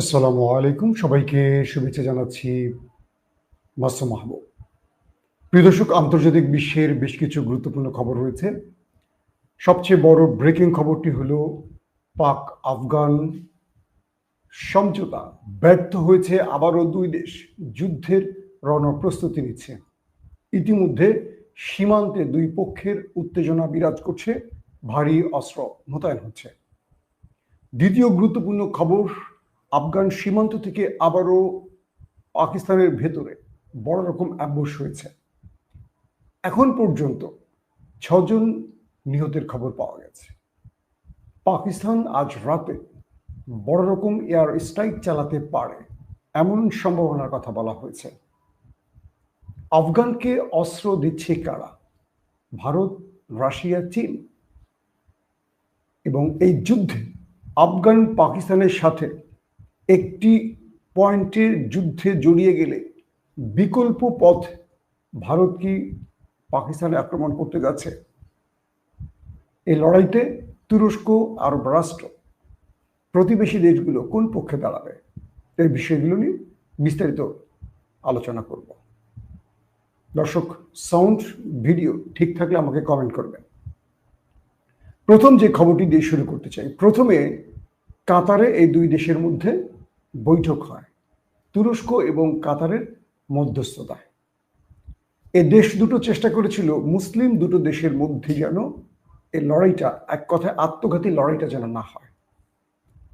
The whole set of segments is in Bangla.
আসসালামু আলাইকুম। সবাইকে শুভেচ্ছা জানাচ্ছি মাসুম মাহবুব। প্রিয় দর্শক, আন্তর্জাতিক বিশ্বের বেশ কিছু গুরুত্বপূর্ণ খবর রয়েছে। সবচেয়ে বড় ব্রেকিং খবরটি হল পাক আফগান সমঝোতা। ব্যর্থ হয়েছে আবারও দুই দেশ। যুদ্ধের রণপ্রস্তুতি নিচ্ছে। ইতিমধ্যে সীমান্তে দুই পক্ষের উত্তেজনা বিরাজ করছে। ভারী অস্ত্র মোতায়েন হচ্ছে। দ্বিতীয় গুরুত্বপূর্ণ খবর আফগান সীমান্ত থেকে আবারও পাকিস্তানের ভেতরে বড় রকম অ্যাম্বুশ হয়েছে। এখন পর্যন্ত ছজন নিহতের খবর পাওয়া গেছে। পাকিস্তান আজ রাতে বড় রকম এয়ার স্ট্রাইক চালাতে পারে এমন সম্ভাবনার কথা বলা হয়েছে। আফগানকে অস্ত্র দিচ্ছে কারা? ভারত, রাশিয়া, চীন। এবং এই যুদ্ধে আফগান পাকিস্তানের সাথে একটি পয়েন্টের যুদ্ধে জড়িয়ে গেলে বিকল্প পথ ভারত কি পাকিস্তানে আক্রমণ করতে যাচ্ছে? এই লড়াইতে তুরস্ক আরব রাষ্ট্র প্রতিবেশী দেশগুলো কোন পক্ষে দাঁড়াবে? এই বিষয়গুলো নিয়ে বিস্তারিত আলোচনা করব। দর্শক, সাউন্ড ভিডিও ঠিক থাকলে আমাকে কমেন্ট করবেন। প্রথম যে খবরটি দিয়ে শুরু করতে চাই, প্রথমে কাতারে এই দুই দেশের মধ্যে বৈঠক হয়। তুরস্ক এবং কাতারের মধ্যস্থতায়। এ দেশ দুটো চেষ্টা করেছিল, মুসলিম দুটো দেশের মধ্যে যেন এই লড়াইটা, এক কথায় আত্মঘাতী লড়াইটা যেন না হয়।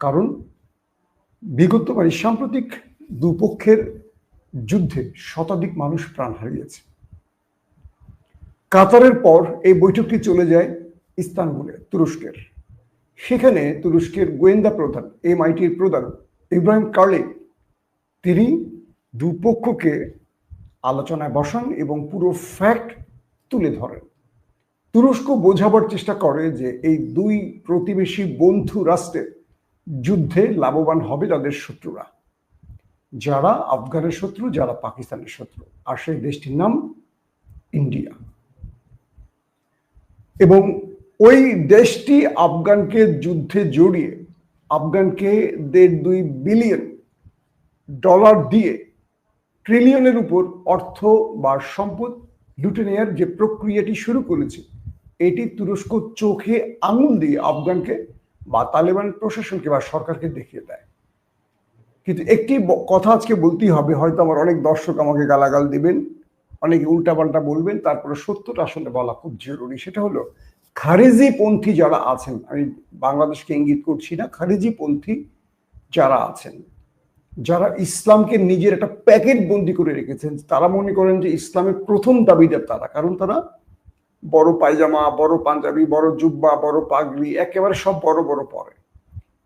কারণ বিগত মানে সাম্প্রতিক দুপক্ষের যুদ্ধে শতাধিক মানুষ প্রাণ হারিয়েছে। কাতারের পর এই বৈঠকটি চলে যায় ইস্তানবুলে, তুরস্কের। সেখানে তুরস্কের গোয়েন্দা প্রধান এম আইটির প্রধান ইব্রাহিম কার্লি, তিনি দুপক্ষকে আলোচনায় বসান এবং পুরো ফ্যাক্ট তুলে ধরেন। তুরস্ক বোঝাবার চেষ্টা করে যে এই দুই প্রতিবেশী বন্ধু রাষ্ট্রের যুদ্ধে লাভবান হবে তাদের শত্রুরা। যারা আফগানের শত্রু, যারা পাকিস্তানের শত্রু। আর সেই দেশটির নাম ইন্ডিয়া। এবং ওই দেশটি আফগানকে যুদ্ধে জড়িয়ে আফগানকে দেড় দুই বিলিয়ন ডলার দিয়ে ট্রিলিয়নের উপর অর্থ বা সম্পদ লুটে নেওয়ার যে প্রক্রিয়াটি শুরু করেছে, এটি তুরস্ক চোখে আঙুল দিয়ে আফগানকে বা তালেবান প্রশাসনকে বা সরকারকে দেখিয়ে দেয়। কিন্তু একটি কথা আজকে বলতেই হবে, হয়তো আমার অনেক দর্শক আমাকে গালাগাল দিবেন, অনেকে উল্টাপাল্টা বলবেন, তারপরে সত্যটা আসলে বলা খুব জরুরি। সেটা হলো খারেজি পন্থী যারা আছেন, আমি বাংলাদেশকে ইঙ্গিত করছি না, খারেজি পন্থী যারা আছেন, যারা ইসলামকে নিজের একটা প্যাকেট বন্দি করে রেখেছেন, তারা মনে করেন যে ইসলামের প্রথম দাবিদার তারা। কারণ তারা বড় পায়জামা, বড় পাঞ্জাবি, বড় জুব্বা, বড় পাগড়ি, একেবারে সব বড় বড় পরে।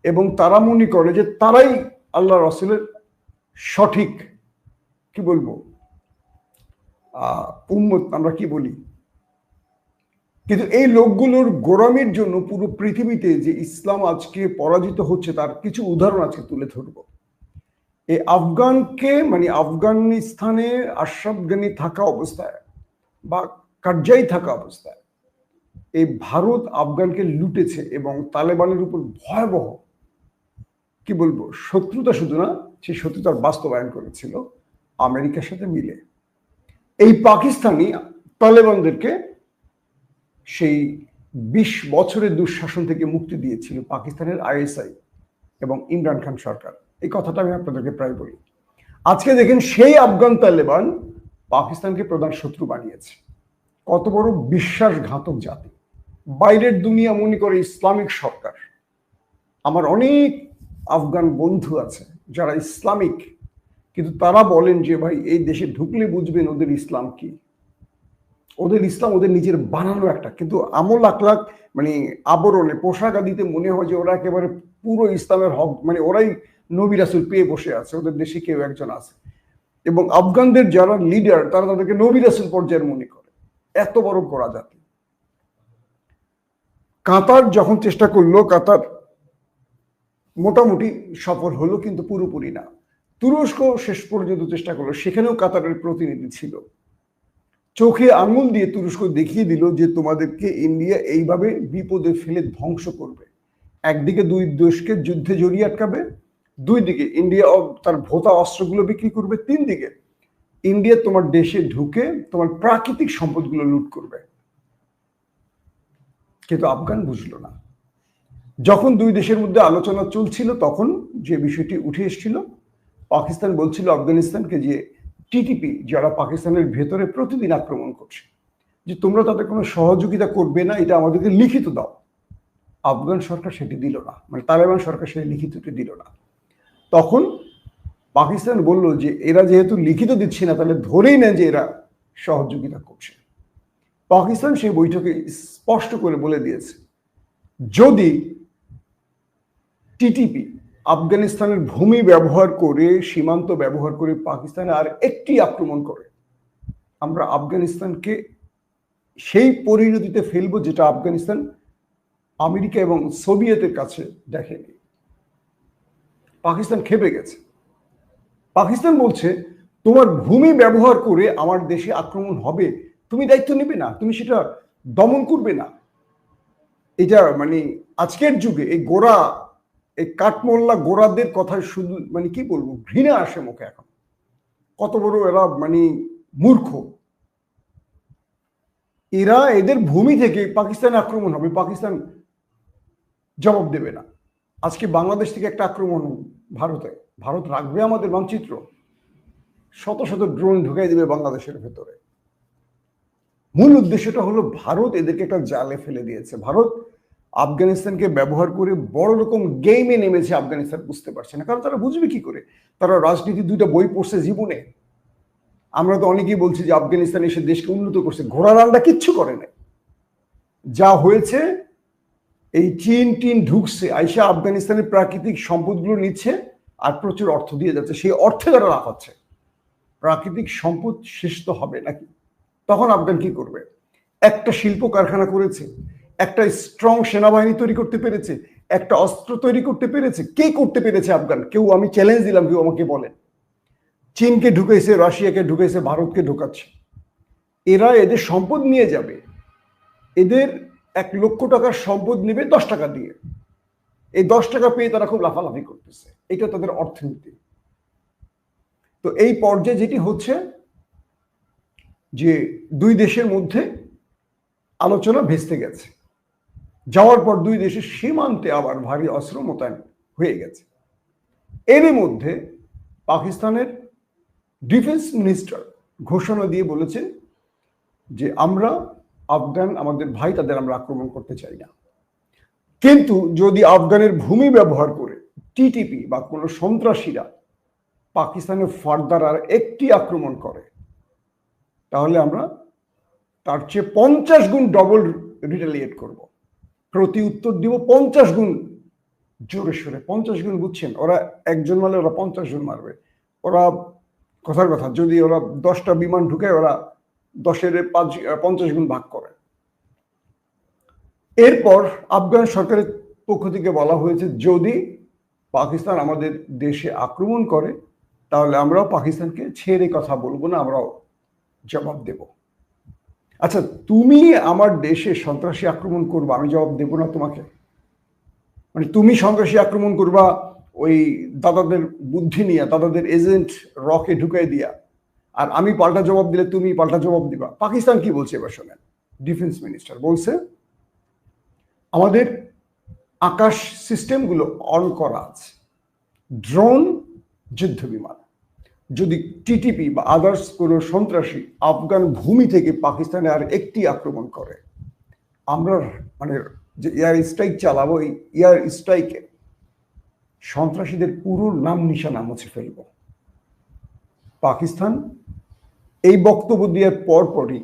এবং তারা মনে করে যে তারাই আল্লাহ রসুলের সঠিক, কি বলব উম্মত, আমরা কি বলি? কিন্তু এই লোকগুলোর গোরামের জন্য পুরো পৃথিবীতে যে ইসলাম আজকে পরাজিত হচ্ছে, তার কিছু উদাহরণ আজকে তুলে ধরব। এই আফগানকে মানে আফগানিস্তানে আশরাফ গানি থাকা অবস্থায় বা কার্যাই থাকা অবস্থায়, এই ভারত আফগানকে লুটেছে এবং তালেবানের উপর ভয়াবহ, কি বলব, শত্রুতা শুধু না, সেই শত্রুতার বাস্তবায়ন করেছিল আমেরিকার সাথে মিলে। এই পাকিস্তানি তালেবানদেরকে সেই বিশ বছরের দুঃশাসন থেকে মুক্তি দিয়েছিল পাকিস্তানের আইএসআই এবং ইমরান খান সরকার। এই কথাটা আমি আপনাদেরকে প্রায় বলি। আজকে দেখেন সেই আফগান তালেবান পাকিস্তানকে প্রধান শত্রু বানিয়েছে। কত বড় বিশ্বাসঘাতক জাতি। বাইরের দুনিয়া মনে করে ইসলামিক সরকার। আমার অনেক আফগান বন্ধু আছে যারা ইসলামিক, কিন্তু তারা বলেন যে, ভাই, এই দেশে ঢুকলে বুঝবেন ওদের ইসলাম কি? ওদের ইসলাম ওদের নিজের বানানো একটা। কিন্তু আমল আখলাক মানে আবরণে, পোশাক আদিতে মনে হয় যে ওরা একেবারে পুরো ইসলামের হক মানে ওরাই নবী রাসুল পেয়ে বসে আছে, ওদের দেশে কেউ একজন আছে। এবং আফগানদের যারা লিডার তারা তাদেরকে নবী রাসুল পর্যায়ের মনে করে। এত বড় গোড়া জাতি। কাতার যখন চেষ্টা করল, কাতার মোটামুটি সফল হলো, কিন্তু পুরোপুরি না। তুরস্ক শেষ পর্যন্ত চেষ্টা করল, সেখানেও কাতারের প্রতিনিধি ছিল। চোখে আঙুল দিয়ে তুরস্ক দেখিয়ে দিল যে তোমাদেরকে ইন্ডিয়া এইভাবে বিপদে ফেলে ধ্বংস করবে। একদিকে দুই দেশকে যুদ্ধে জড়িয়ে আটকাবে, দুই দিকে ইন্ডিয়া তার ভোতা অস্ত্রগুলো বিক্রি করবে, তিন দিকে ইন্ডিয়া তোমার দেশে ঢুকে তোমার প্রাকৃতিক সম্পদগুলো লুট করবে। কিন্তু আফগান বুঝলো না। যখন দুই দেশের মধ্যে আলোচনা চলছিল, তখন যে বিষয়টি উঠে এসেছিল, পাকিস্তান বলছিল আফগানিস্তানকে যে টিটিপি যারা পাকিস্তানের ভেতরে প্রতিদিন আক্রমণ করছে, যে তোমরা তাদের কোনো সহযোগিতা করবে না, এটা আমাদেরকে লিখিত দাও। আফগান সরকার সেটি দিল না মানে তালেবান সরকার সেই লিখিতটি দিল না। তখন পাকিস্তান বলল যে, এরা যেহেতু লিখিত দিচ্ছে না, তাহলে ধরেই নেন যে এরা সহযোগিতা করছে। পাকিস্তান সেই বৈঠকে স্পষ্ট করে বলে দিয়েছে, যদি টিটিপি আফগানিস্তানের ভূমি ব্যবহার করে, সীমান্ত ব্যবহার করে পাকিস্তানে আর একটি আক্রমণ করে। আমরা আফগানিস্তানকে সেই পরিণতিতে ফেলব যেটা আফগানিস্তান আমেরিকা এবং সোভিয়েতের কাছে দেখেনি। পাকিস্তান খেপে গেছে। পাকিস্তান বলছে, তোমার ভূমি ব্যবহার করে আমার দেশে আক্রমণ হবে। তুমি দায়িত্ব নেবে না, তুমি সেটা দমন করবে না। এটা মানে আজকের যুগে এই গোড়া এই কাঠমোল্লা গোড়াদের কথা শুধু মানে কি বলব, ঘৃণা আসে মুখে এখন। কত বড় এরা মানে মূর্খ। এরা এদের ভূমি থেকে পাকিস্তান আক্রমণ হবে। পাকিস্তান জবাব দেবে না। আজকে বাংলাদেশ থেকে একটা আক্রমণ ভারতে। ভারত রাখবে আমাদের মানচিত্র। শত শত ড্রোন ঢুকাই দেবে বাংলাদেশের ভেতরে। মূল উদ্দেশ্যটা হলো, ভারত এদেরকে একটা জালে ফেলে দিয়েছে। ভারত আফগানিস্তানকে ব্যবহার করে বড় রকম গেমে নেমেছে আফগানিস্তান, বুঝতে পারছে না। কারণ তারা বুঝবে কি করে? তারা রাজনীতি দুইটা বই পড়ছে জীবনে। আমরা তো অনেকেই বলছি যে আফগানিস্তান এসে দেশকে উন্নত করছে। ঘোড়া রান্না কিচ্ছু করে নাই। যা হয়েছে, এই চীন টিন ঢুকছে। আইসা আফগানিস্তানের প্রাকৃতিক সম্পদগুলো নিচ্ছে আর প্রচুর অর্থ দিয়ে যাচ্ছে। সেই অর্থে তারা লাফাচ্ছে। প্রাকৃতিক সম্পদ শেষ তো হবে নাকি? তখন আফগান কি করবে? একটা শিল্প কারখানা করেছে। একটা স্ট্রং সেনাবাহিনী তৈরি করতে পেরেছে, একটা অস্ত্র তৈরি করতে পেরেছে। কে করতে পেরেছে আফগান? কেউ, আমি চ্যালেঞ্জ দিলাম, কেউ আমাকে বলেন চীনকে ঢুকেছে, রাশিয়াকে ঢুকেছে, ভারতকে ঢুকাচ্ছে। এরা এদের সম্পদ নিয়ে যাবে। এদের এক লক্ষ টাকার সম্পদ নেবে দশ টাকা দিয়ে। এই দশ টাকা পেয়ে তারা খুব লাফালাফি করতেছে। এটা তাদের অর্থনীতি। তো এই পর্যায়ে যেটি হচ্ছে যে দুই দেশের মধ্যে আলোচনা ভেস্তে গেছে। যাওয়ার পর দুই দেশের সীমান্তে আবার ভারী অস্ত্র মোতায়েন হয়ে গেছে। এরই মধ্যে পাকিস্তানের ডিফেন্স মিনিস্টার ঘোষণা দিয়ে বলেছেন যে আমরা আফগান, আমাদের ভাই, তাদের আমরা আক্রমণ করতে চাই না। কিন্তু যদি আফগানের ভূমি ব্যবহার করে টিটিপি বা কোনো সন্ত্রাসীরা পাকিস্তানের ফার্দার আর একটি আক্রমণ করে, তাহলে আমরা তার চেয়ে পঞ্চাশ গুণ ডবল রিটালিয়েট করব। প্রতি উত্তর দিব পঞ্চাশ গুণ জোরে সোরে, পঞ্চাশ গুণ বুঝছেন? ওরা একজন মারলে ওরা পঞ্চাশ জন মারবে। ওরা, কথার কথা, যদি ওরা দশটা বিমান ঢুকে ওরা দশের পাঁচ, পঞ্চাশ গুণ ভাগ করে। এরপর আফগান সরকারের পক্ষ থেকে বলা হয়েছে, যদি পাকিস্তান আমাদের দেশে আক্রমণ করে, তাহলে আমরাও পাকিস্তানকে ছেড়ে কথা বলব না, আমরাও জবাব দেব। আচ্ছা তুমি আমার দেশে সন্ত্রাসী আক্রমণ করবা, আমি জবাব দেব না তোমাকে। মানে তুমি সন্ত্রাসী আক্রমণ করবা ওই দাদাদের বুদ্ধি নিয়ে, দাদাদের এজেন্ট রকে ঢুকাই দিয়া। আর আমি পাল্টা জবাব দিলে তুমি পাল্টা জবাব দিবা। পাকিস্তান কি বলছে এবার শোনেন। ডিফেন্স মিনিস্টার বলছে, আমাদের আকাশ সিস্টেমগুলো অন করা আছে। ড্রোন যুদ্ধ বিমান যদি টিটিপি বা আদার্স কোনো সন্ত্রাসী আফগান ভূমি থেকে পাকিস্তানে আর একটি আক্রমণ করে, আমরা মানে যে এয়ার স্ট্রাইক চালাবো, এই এয়ার স্ট্রাইকে সন্ত্রাসীদের পুরো নাম নিশানা মুছে ফেলব। পাকিস্তান এই বক্তব্য দেওয়ার পরপরই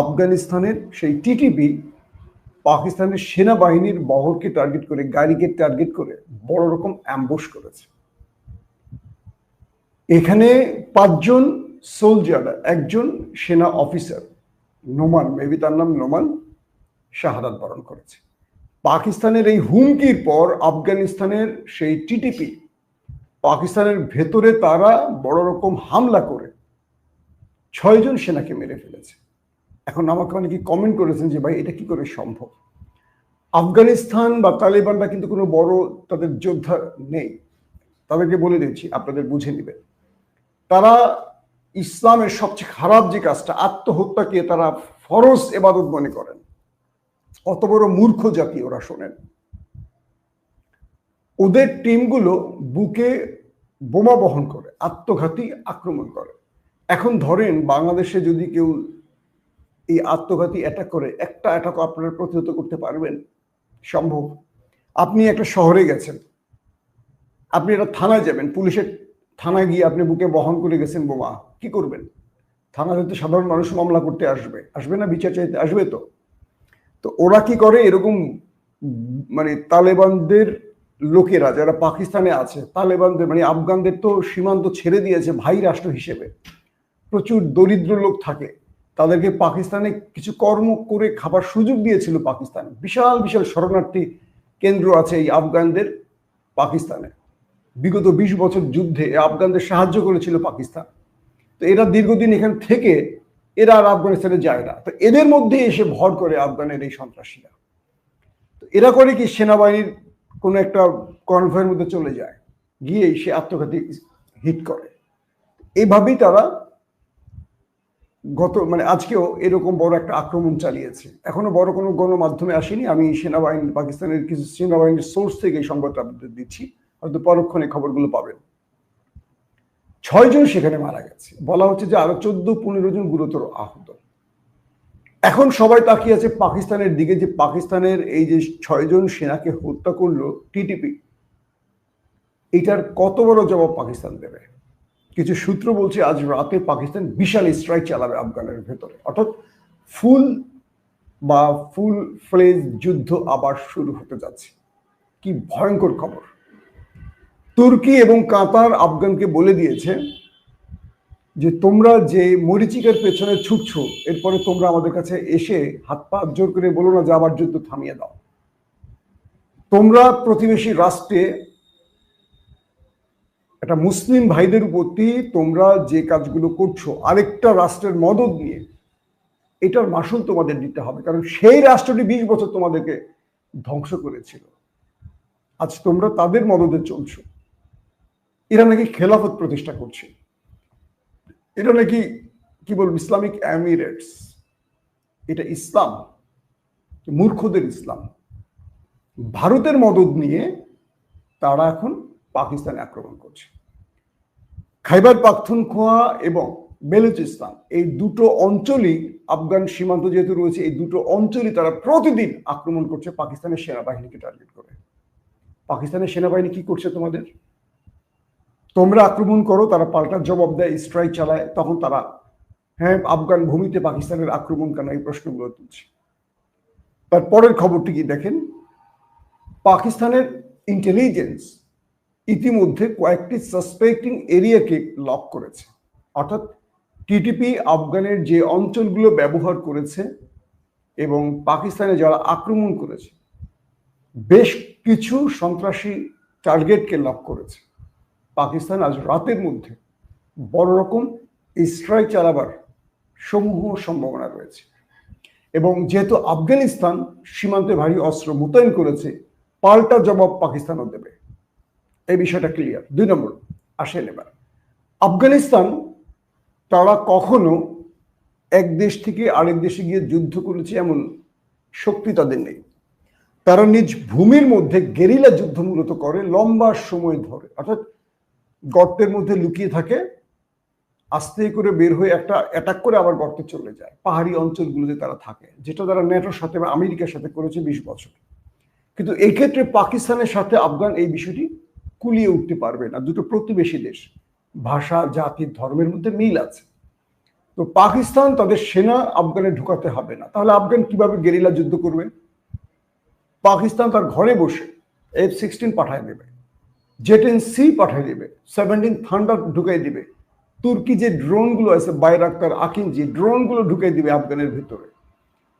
আফগানিস্তানের সেই টিটিপি পাকিস্তানের সেনাবাহিনীর বহরকে টার্গেট করে, গাড়িকে টার্গেট করে বড় রকম অ্যাম্বুশ করেছে। এখানে পাঁচজন সোলজার একজন সেনা অফিসার নোমান মেবি তার নাম নোমান, শাহাদাত বরণ করেছে। পাকিস্তানের এই হুমকির পর আফগানিস্তানের সেই টিটিপি পাকিস্তানের ভেতরে তারা বড় রকম হামলা করে, ছয়জন সেনাকে মেরে ফেলেছে। এখন আমাকে অনেকে কমেন্ট করেছেন যে, ভাই, এটা কি করে সম্ভব? আফগানিস্তান বা তালেবানরা কিন্তু কোনো বড় তাদের যোদ্ধা নেই। তাদেরকে বলে দিচ্ছি, আপনাদের বুঝে নেবেন। তারা ইসলামের সবচেয়ে খারাপ যে কাজটা আত্মহত্যাকে তারা ফরজ এবাদত মনে করেন। অত বড় মূর্খ জাতি ওরা শোনেন। ওদের টিমগুলো বুকে বোমা বহন করে, আত্মঘাতী আক্রমণ করে। এখন ধরেন বাংলাদেশে যদি কেউ এই আত্মঘাতী অ্যাটাক করে, একটা অ্যাটাক আপনারা প্রতিহত করতে পারবেন। সম্ভব। আপনি একটা শহরে গেছেন। আপনি এটা থানায় যাবেন, পুলিশের থানায় গিয়ে আপনি বুকে বহন করে গেছেন বোমা, কি করবেন? থানাতে তো সাধারণ মানুষ মামলা করতে আসবে। আসবে না, বিচার চাইতে আসবে তো। তো ওরা কি করে? এরকম মানে তালেবানদের লোকেরা যারা পাকিস্তানে আছে, তালেবানদের মানে আফগানদের তো সীমান্ত ছেড়ে দিয়েছে ভাই রাষ্ট্র হিসেবে। প্রচুর দরিদ্র লোক থাকে। তাদেরকে পাকিস্তানে কিছু কর্ম করে খাবার সুযোগ দিয়েছিল পাকিস্তান। বিশাল বিশাল শরণার্থী কেন্দ্র আছে এই আফগানদের পাকিস্তানে। বিগত বিশ বছর যুদ্ধে আফগানদের সাহায্য করেছিল পাকিস্তান। তো এরা দীর্ঘদিন এখান থেকে এরা আর আফগানিস্তানে যায় না। তো এদের মধ্যে এসে ভর করে আফগানের এই সন্ত্রাসীরা। তো এরা করে কি সেনাবাহিনীর কোনো একটা কনভয়ের মধ্যে চলে যায় গিয়ে সে আত্মঘাতী হিট করে। এইভাবেই তারা গত মানে আজকেও এরকম বড় একটা আক্রমণ চালিয়েছে। এখনও বড় কোনো গণমাধ্যমে আসেনি। আমি সেনাবাহিনী, পাকিস্তানের কিছু সেনাবাহিনীর সোর্স থেকে এই সংবাদটা দিচ্ছি। হয়তো পরক্ষণে খবরগুলো পাবেন। ছয়জন সেখানে মারা গেছে। বলা হচ্ছে যে আরও চোদ্দ, পনেরো জন গুরুতর আহত। এখন সবাই তাকিয়ে আছে পাকিস্তানের দিকে যে পাকিস্তানের এই যে ছয়জন সেনাকে হত্যা করল টিটিপি, এটার কত বড় জবাব পাকিস্তান দেবে? কিছু সূত্র বলছে আজ রাতে পাকিস্তান বিশাল স্ট্রাইক চালাবে আফগানের ভেতরে। অর্থাৎ ফুল বা ফুল ফ্লেজ যুদ্ধ আবার শুরু হতে যাচ্ছে। কি ভয়ঙ্কর খবর। তুর্কি এবং কাতার আফগানকে বলে দিয়েছে যে তোমরা যে মরিচিকার পেছনে ছুটছ, এরপরে তোমরা আমাদের কাছে এসে হাত পা জোর করে বলো না যে আবার যুদ্ধ থামিয়ে দাও। তোমরা প্রতিবেশী রাষ্ট্রে একটা মুসলিম ভাইদের প্রতি তোমরা যে কাজগুলো করছ, আরেকটা রাষ্ট্রের মদত নিয়ে, এটার মাসুল তোমাদের দিতে হবে। কারণ সেই রাষ্ট্রটি বিশ বছর তোমাদেরকে ধ্বংস করেছিল। আজ তোমরা তাদের মদতে চলছো। এরা নাকি খেলাফত প্রতিষ্ঠা করছে। এটা নাকি, কি বলব, ইসলামিক এমিরেটস। এটা ইসলাম, মূর্খদের ইসলাম। ভারতের মদত নিয়ে তারা এখন পাকিস্তানে আক্রমণ করছে। খাইবার পাখতুনখোয়া এবং বেলুচিস্তান, এই দুটো অঞ্চলই আফগান সীমান্ত যেহেতু রয়েছে, এই দুটো অঞ্চলই তারা প্রতিদিন আক্রমণ করছে পাকিস্তানের সেনাবাহিনীকে টার্গেট করে। পাকিস্তানের সেনাবাহিনী কি করছে তোমাদের? তোমরা আক্রমণ করো, তারা পাল্টার জবাব দেয় স্ট্রাইক চালায়, তখন তারা হ্যাঁ আফগান ভূমিতে পাকিস্তানের আক্রমণ কেন? এই প্রশ্নগুলো তুলছে। তারপরের খবরটি কি দেখেন? পাকিস্তানের ইন্টেলিজেন্স ইতিমধ্যে কয়েকটি সাসপেক্টিং এরিয়াকে লক করেছে। অর্থাৎ টিটিপি আফগানের যে অঞ্চলগুলো ব্যবহার করেছে এবং পাকিস্তানে যারা আক্রমণ করেছে, বেশ কিছু সন্ত্রাসী টার্গেটকে লক করেছে। পাকিস্তান আজ রাতের মধ্যে বড় রকম স্ট্রাইক চালাবার সমূহ সম্ভাবনা রয়েছে। এবং যেহেতু আফগানিস্তান সীমান্তে ভারী অস্ত্র মোতায়েন করেছে, পাল্টা জবাব পাকিস্তানও দেবে। এই বিষয়টা ক্লিয়ার দুই নম্বর, আসেন এবার। আফগানিস্তান তারা কখনো এক দেশ থেকে আরেক দেশে গিয়ে যুদ্ধ করেছে এমন শক্তি তাদের নেই। তারা নিজ ভূমির মধ্যে গেরিলা যুদ্ধ মূলত করে লম্বা সময় ধরে। অর্থাৎ গর্তের মধ্যে লুকিয়ে থাকে, আস্তে করে বের হয়ে একটা অ্যাটাক করে আবার গর্তে চলে যায়। পাহাড়ি অঞ্চলগুলোতে তারা থাকে, যেটা তারা নেটোর সাথে বা আমেরিকার সাথে করেছে বিশ বছর। কিন্তু এই ক্ষেত্রে পাকিস্তানের সাথে আফগান এই বিষয়টি কুলিয়ে উঠতে পারবে না। দুটো প্রতিবেশী দেশ, ভাষা, জাতি, ধর্মের মধ্যে মিল আছে। তো পাকিস্তান তাদের সেনা আফগানে ঢুকাতে হবে না। তাহলে আফগান কীভাবে গেরিলা যুদ্ধ করবে? পাকিস্তান তার ঘরে বসে এফ সিক্সটিন পাঠায় দেবে। জেটেন সি পাঠিয়ে দেবে সেভেন্টিন থান্ডার ঢুকাই দিবে। তুর্কি যে ড্রোনগুলো আছে, বাইরাক্তার আকিনজি, ড্রোনগুলো ঢুকাই দিবে আফগানের ভিতরে।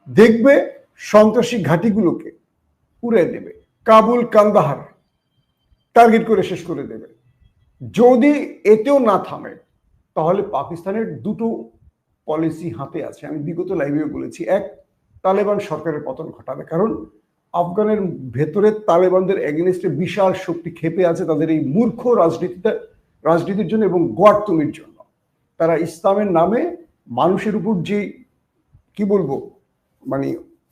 দেখবে সন্ত্রাসী ঘাটিগুলোকে উড়ে দেবে, কাবুল কান্দাহার টার্গেট করে শেষ করে দেবে। যদি এতেও না থামে, তাহলে পাকিস্তানের দুটো পলিসি হাতে আছে। আমি বিগত লাইভেও বলেছি, এক, তালেবান সরকারের পতন ঘটাবে। কারণ আফগানের ভেতরে তালেবানদের এগেনস্টে বিশাল শক্তি খেপে আছে তাদের এই মূর্খ রাজনীতিতে, রাজনীতির জন্য এবং গোয়ার্তমির জন্য। তারা ইসলামের নামে মানুষের উপর যে, কি বলব মানে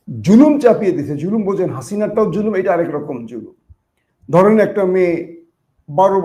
জুলুম চাপিয়ে দিয়েছে, জুলুম বোঝেন হাসিনাটাও জুলুম, এটা আরেক রকম জুলুম। ধরেন একটা মেয়ে বারো